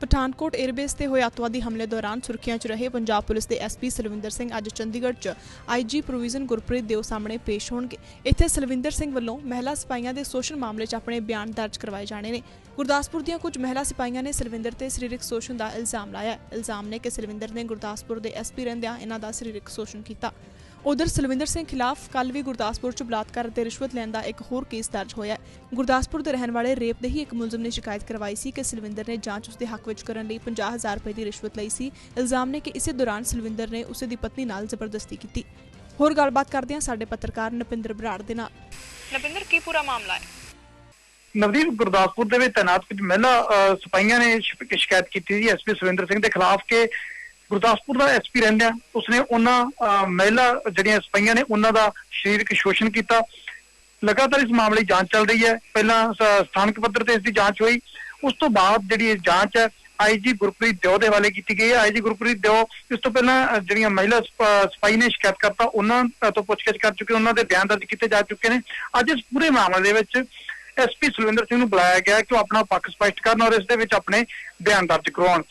Pathankot airbase ਤੇ ਹੋਏ ਅੱਤਵਾਦੀ ਹਮਲੇ ਦੌਰਾਨ ਸੁਰੱਖਿਆ 'ਚ ਰਹੇ ਪੰਜਾਬ ਪੁਲਿਸ ਦੇ ਐਸਪੀ ਸਲਵਿੰਦਰ ਸਿੰਘ ਅੱਜ ਚੰਡੀਗੜ੍ਹ 'ਚ ਆਈਜੀ ਪ੍ਰੋਵੀਜ਼ਨ ਗੁਰਪ੍ਰੀਤ ਦਿਓ ਸਾਹਮਣੇ ਪੇਸ਼ ਹੋਣਗੇ। ਇੱਥੇ ਸਲਵਿੰਦਰ ਸਿੰਘ ਵੱਲੋਂ ਮਹਿਲਾ ਸਿਪਾਹੀਆਂ ਦੇ ਸ਼ੋਸ਼ਣ ਮਾਮਲੇ 'ਚ ਆਪਣੇ ਬਿਆਨ ਦਰਜ ਕਰਵਾਏ ਜਾਣੇ ਨੇ। ਗੁਰਦਾਸਪੁਰ ਦੀਆਂ ਕੁਝ ਮਹਿਲਾ ਸਿਪਾਹੀਆਂ ਨੇ ਸਲਵਿੰਦਰ ਤੇ ਸਰੀਰਕ ਸ਼ੋਸ਼ਣ ਦਾ ਇਲਜ਼ਾਮ ਲਾਇਆ। ਇਲਜ਼ਾਮ ਨੇ ਕਿ ਸਲਵਿੰਦਰ ਨੇ ਗੁਰਦਾਸਪੁਰ ਦੇ ਐਸਪੀ ਰਹਿੰਦਿਆਂ ਇਹਨਾਂ ਦਾ ਸਰੀਰਕ ਸ਼ੋਸ਼ਣ ਕੀਤਾ। ਉਧਰ ਸਲਵਿੰਦਰ ਸਿੰਘ ਖਿਲਾਫ ਕੱਲ ਵੀ ਗੁਰਦਾਸਪੁਰ 'ਚ ਬਲਾਤਕਾਰ ਅਤੇ ਰਿਸ਼ਵਤ ਲੈਣ ਦਾ ਇੱਕ ਹੋਰ ਕੇਸ ਦਰਜ ਹੋਇਆ ਹੈ। ਗੁਰਦਾਸਪੁਰ ਦੇ ਰਹਿਣ ਵਾਲੇ ਰੇਪ ਦੇ ਹੀ ਇੱਕ ਮੁਲਜ਼ਮ ਨੇ ਸ਼ਿਕਾਇਤ ਕਰਵਾਈ ਸੀ ਕਿ ਸਲਵਿੰਦਰ ਨੇ ਜਾਂਚ ਉਸਦੇ ਹੱਕ ਵਿੱਚ ਕਰਨ ਲਈ 50000 ਰੁਪਏ ਦੀ ਰਿਸ਼ਵਤ ਲਈ ਸੀ। ਇਲਜ਼ਾਮ ਨੇ ਕਿ ਇਸੇ ਦੌਰਾਨ ਸਲਵਿੰਦਰ ਨੇ ਉਸੇ ਦੀ ਪਤਨੀ ਨਾਲ ਜ਼ਬਰਦਸਤੀ ਕੀਤੀ। ਹੋਰ ਗੱਲਬਾਤ ਕਰਦੇ ਹਾਂ ਸਾਡੇ ਪੱਤਰਕਾਰ ਨਪਿੰਦਰ ਬਰਾੜ ਦੇ ਨਾਲ। ਨਪਿੰਦਰ ਕੀ ਪੂਰਾ ਮਾਮਲਾ ਹੈ? ਨਵਦੀਪ ਗੁਰਦਾਸਪੁਰ ਦੇ ਵਿੱਚ ਤੈਨਾਤ ਕੁਝ ਮਹਿਲਾ ਸਿਪਾਹੀਆਂ ਨੇ ਸ਼ਿਕ- ਸ਼ਿਕਾਇਤ ਕੀਤੀ ਸੀ ਐਸਪੀ ਸੁਰਿੰਦਰ ਸਿੰਘ ਦੇ ਖਿਲਾਫ ਕਿ ਗੁਰਦਾਸਪੁਰ ਦਾ ਐਸਪੀ ਰਹਿੰਦਿਆਂ ਉਸਨੇ ਉਹਨਾਂ ਅਹ, ਮਹਿਲਾ ਜਿਹੜੀਆਂ ਸਪਾਈਆਂ ਨੇ ਉਹਨਾਂ ਦਾ ਸਰੀਰਕ ਸ਼ੋਸ਼ਣ ਕੀਤਾ। ਲਗਾਤਾਰ ਇਸ ਮਾਮਲੇ ਦੀ ਜਾਂਚ ਚੱਲ ਰਹੀ ਹੈ। ਪਹਿਲਾਂ ਸਥਾਨਕ ਪੱਧਰ ਤੇ ਇਸ ਦੀ ਜਾਂਚ ਹੋਈ। ਉਸ ਤੋਂ ਬਾਅਦ ਜਿਹੜੀ ਇਹ ਜਾਂਚ ਹੈ ਆਈਜੀ ਗੁਰਪ੍ਰੀਤ ਦਿਓ ਦੇ ਹਵਾਲੇ ਕੀਤੀ ਗਈ ਹੈ। ਆਈਜੀ ਗੁਰਪ੍ਰੀਤ ਦਿਓ ਇਸ ਤੋਂ ਪਹਿਲਾਂ ਜਿਹੜੀਆਂ ਮਹਿਲਾ ਸਪਾਈ ਨੇ ਸ਼ਿਕਾਇਤ ਕਰਤਾ ਉਹਨਾਂ ਤੋਂ ਪੁੱਛਗਿੱਛ ਕਰ ਚੁੱਕੇ ਉਹਨਾਂ ਦੇ ਬਿਆਨ ਦਰਜ ਕੀਤੇ ਜਾ ਚੁੱਕੇ ਨੇ। ਅੱਜ ਇਸ ਪੂਰੇ ਮਾਮਲੇ ਦੇ ਵਿੱਚ ਐਸਪੀ ਸੁਲਵਿੰਦਰ ਸਿੰਘ ਨੂੰ ਬੁਲਾਇਆ ਗਿਆ ਕਿ ਉਹ ਆਪਣਾ ਪੱਖ ਸਪਸ਼ਟ ਕਰਨ ਔਰ ਇਸ ਦੇ ਵਿੱਚ ਆਪਣੇ ਬਿਆਨ ਦਰਜ ਕਰਵਾਉਣ।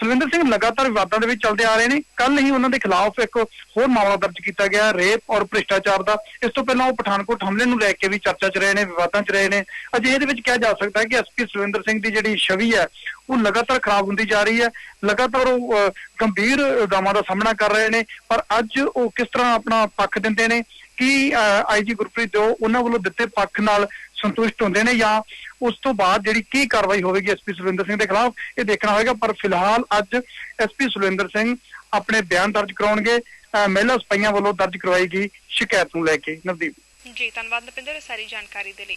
ਸੁਲਵਿੰਦਰ ਸਿੰਘ ਲਗਾਤਾਰ ਵਿਵਾਦਾਂ ਦੇ ਵਿੱਚ ਚੱਲਦੇ ਆ ਰਹੇ ਨੇ। ਕੱਲ ਹੀ ਉਹਨਾਂ ਦੇ ਖਿਲਾਫ ਇੱਕ ਹੋਰ ਮਾਮਲਾ ਦਰਜ ਕੀਤਾ ਗਿਆ, ਰੇਪ ਔਰ ਭ੍ਰਿਸ਼ਟਾਚਾਰ ਦਾ। ਇਸ ਤੋਂ ਪਹਿਲਾਂ ਉਹ ਪਠਾਨਕੋਟ ਹਮਲੇ ਨੂੰ ਲੈ ਕੇ ਵੀ ਚਰਚਾ 'ਚ ਰਹੇ ਨੇ, ਵਿਵਾਦਾਂ 'ਚ ਰਹੇ ਨੇ। ਅਜੇ ਇਹਦੇ ਵਿੱਚ ਕਿਹਾ ਜਾ ਸਕਦਾ ਹੈ ਕਿ ਐਸਪੀ ਸੁਲਵਿੰਦਰ ਸਿੰਘ ਦੀ ਜਿਹੜੀ ਛਵੀ ਹੈ ਉਹ ਲਗਾਤਾਰ ਖਰਾਬ ਹੁੰਦੀ ਜਾ ਰਹੀ ਹੈ। ਲਗਾਤਾਰ ਉਹ ਗੰਭੀਰ ਇਲਜ਼ਾਮਾਂ ਦਾ ਸਾਹਮਣਾ ਕਰ ਰਹੇ ਨੇ। ਪਰ ਅੱਜ ਉਹ ਕਿਸ ਤਰ੍ਹਾਂ ਆਪਣਾ ਪੱਖ ਦਿੰਦੇ ਨੇ? ਕਿ ਆਈਜੀ ਗੁਰਪ੍ਰੀਤ ਜੋ ਉਹਨਾਂ ਵੱਲੋਂ ਦਿੱਤੇ ਪੱਖ ਨਾਲ ਸੰਤੁਸ਼ਟ ਹੁੰਦੇ ਨੇ ਜਾਂ ਉਸ ਤੋਂ ਬਾਅਦ ਜਿਹੜੀ ਕੀ ਕਾਰਵਾਈ ਹੋਵੇਗੀ ਐਸਪੀ ਸੁਰਿੰਦਰ ਸਿੰਘ ਦੇ ਖਿਲਾਫ, ਇਹ ਦੇਖਣਾ ਹੋਵੇਗਾ। ਪਰ ਫਿਲਹਾਲ ਅੱਜ ਐਸਪੀ ਸੁਰਿੰਦਰ ਸਿੰਘ ਆਪਣੇ ਬਿਆਨ ਦਰਜ ਕਰਾਉਣਗੇ। ਮਹਿਲਾ ਸਿਪਾਹੀਆਂ ਵੱਲੋਂ ਦਰਜ ਕਰਵਾਈ ਗਈ ਸ਼ਿਕਾਇਤ ਨੂੰ ਲੈ ਕੇ। ਨਵਦੀਪ। ਜੀ, ਧੰਨਵਾਦ ਨਪਿੰਦਰ ਸਾਰੀ ਜਾਣਕਾਰੀ ਦੇ ਲਈ।